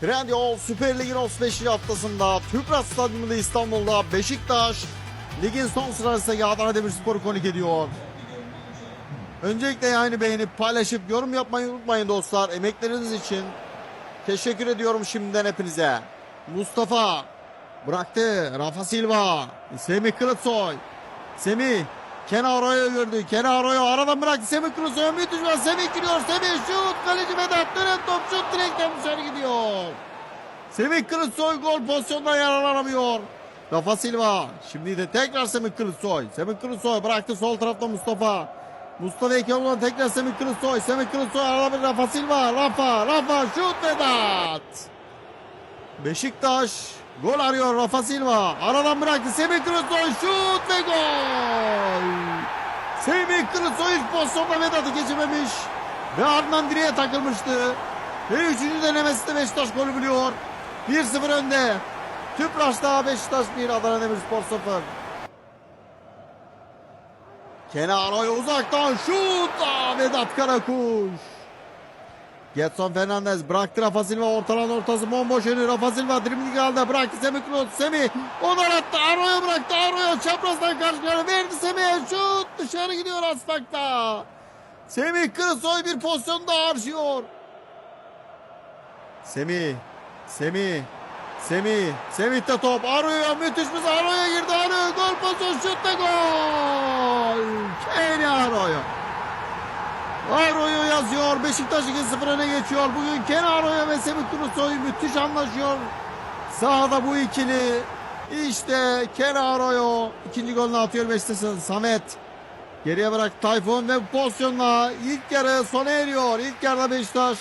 Trendyol Süper Lig'in 35. haftasında Tüpraş Stadyumunda İstanbul'da Beşiktaş ligin son sırasındaki Adana Demirspor'u konuk ediyor. Öncelikle yayını beğenip paylaşıp yorum yapmayı unutmayın dostlar. Emekleriniz için teşekkür ediyorum şimdiden hepinize. Mustafa bıraktı. Rafa Silva. Semih Kılıçsoy. Semih Kenaro'yu gördü. Kenaro'yu aradan bıraktı. Semih Kılıçsoy'a müthiş var. Semih giriyor. Semih şut. Kaleci Vedat dönen top şut direkten dışarı gidiyor. Semih Kılıçsoy gol pozisyonundan yararlanamıyor. Rafa Silva. Şimdi de tekrar Semih Kılıçsoy. Semih Kılıçsoy bıraktı sol tarafta Mustafa. Mustafa Ekeoğlu'na tekrar Semih Kılıçsoy. Semih Kılıçsoy arada bir Rafa Silva. Rafa, Rafa şut Vedat. Beşiktaş gol arıyor Rafa Silva. Aradan bıraktı Semih Kılıçsoy şut ve gol. Semih Kılıçsoy ilk pozisyonda Vedat'ı geçememiş. Ve ardından direğe takılmıştı. Ve üçüncü denemesinde Beşiktaş golü buluyor. 1-0 önde. Tüpraş'ta Beşiktaş 1 Adana Demirspor 0. Kenaro'ya uzaktan şut. Vedat Karakuş. Getson Fernandez bıraktı Rafa Silva ortalan ortası bomboş önü Rafa Silva dribling aldı bıraktı Semih Kılıç Semih onu attı Aro'ya bıraktı Aro'ya çaprazdan karşıya verdi Semih'e şut dışarı gidiyor Asfak'ta Semih Kılıçsoy bir pozisyonda harcıyor. Semih Semih Semih Semih de top Aro'ya müthiş bir Aro'ya girdi Aro'ya gol pozisyon şut ve gol. Kenny Aro'ya Aroyo yazıyor. Beşiktaş 2-0 öne geçiyor. Bugün Kenaroyo ve Semih Kılıçsoy müthiş anlaşıyor. Sahada bu ikili. İşte Kenaroyo ikinci golünü atıyor Beşiktaş'ın. Samet geriye bırak Tayfun ve pozisyonla ilk yarı sona eriyor. İlk yarıda Beşiktaş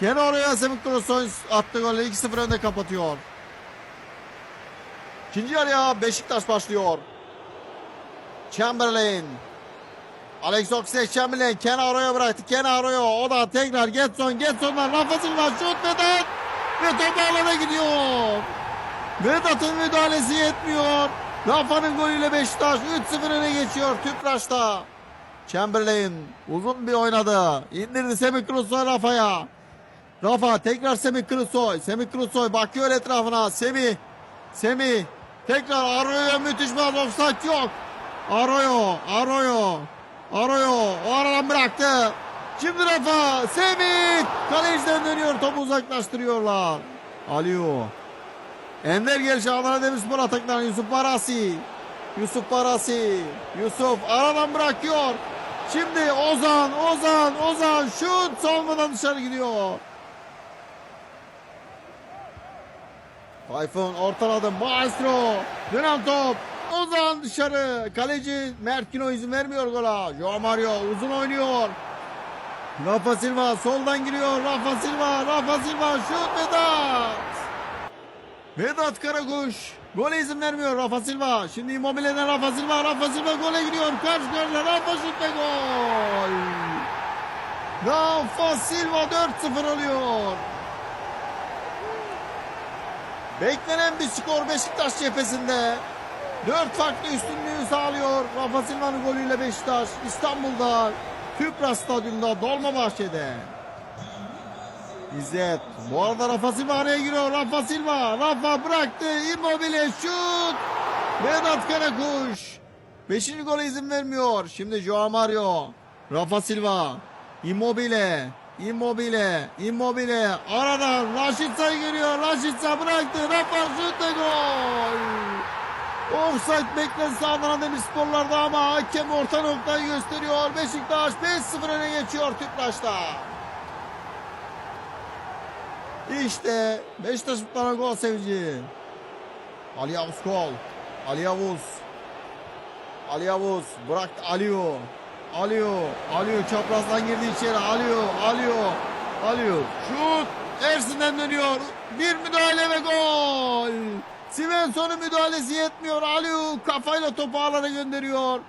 Kenaroyo Semih Kılıçsoy attı golü 2-0 önde kapatıyor. İkinci yarıya Beşiktaş başlıyor. Chamberlain Alex Oxlade-Chamberlain Kenaro'ya bıraktı. Kenaro'ya o da tekrar Getson. Getson'dan Rafa Silva şut Vedat. Ve top ağlara gidiyor. Vedat'ın müdahalesi yetmiyor. Rafa'nın golüyle Beşiktaş 3-0 öne geçiyor Tüpraş'ta. Chamberlain uzun bir oynadı. İndirdi Semih Kılıçsoy Rafa'ya. Rafa tekrar Semih Kılıçsoy. Semih Kılıçsoy bakıyor etrafına. Semih. Semih. Tekrar Arroyo'ya müthiş bir offside yok. Arroyo. Arroyo. Arıyor. O aradan bıraktı. Şimdi Rafa. Semih. Kaleciden dönüyor. Topu uzaklaştırıyorlar. Aliyo. Ender gelişi Adana Demirspor ataklarına Yusuf Barasi. Yusuf Barasi. Yusuf aradan bırakıyor. Şimdi Ozan. Ozan. Ozan. Şut. Savunmadan dışarı gidiyor. Tayfun ortaladı. Maestro. Dönen top. Ozan dışarı. Kaleci Mert Kino izin vermiyor gola. Joao Mario uzun oynuyor. Rafa Silva soldan giriyor. Rafa Silva. Rafa Silva şut Vedat. Vedat Karakuş. Gole izin vermiyor Rafa Silva. Şimdi Immobile'den Rafa Silva. Rafa Silva gole gidiyor. Karşı karşıya Rafa şut ve gol. Rafa Silva 4-0 oluyor. Beklenen bir skor Beşiktaş cephesinde. Dört farklı üstünlüğü sağlıyor. Rafa Silva'nın golüyle Beşiktaş İstanbul'da Tüpraş Stadyumunda Dolmabahçe'de. İzzet. Bu arada Rafa Silva araya giriyor. Rafa Silva. Rafa bıraktı. Immobile şut. Vedat Karakuş. Beşinci gole izin vermiyor. Şimdi Joao Mario. Rafa Silva. Immobile. Immobile. Immobile. Aradan Raşitsa giriyor. Raşitsa bıraktı. Rafa şut gol. Offside beklentisi Adana Demirspor'larda ama hakem orta noktayı gösteriyor. Beşiktaş 5-0 öne geçiyor Tüpraş'ta. İşte Beşiktaş futboluna gol sevinci. Ali Yavuz gol. Ali Yavuz. Ali Yavuz bıraktı Aliyo. Aliyo. Aliyo çaprazdan girdi içeri. Aliyo. Aliyo. Aliyo. Şut. Ersin'den dönüyor. Bir müdahale ve gol. Svensson'un müdahalesi yetmiyor. Aliu kafayla topu ağlara gönderiyor.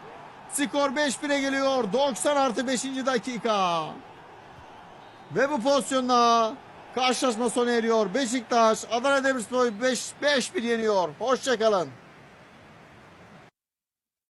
Skor 5-1'e geliyor. 90 artı 5. dakika. Ve bu pozisyonla karşılaşma sona eriyor. Beşiktaş Adana Demirspor 5-1 yeniyor. Hoşçakalın.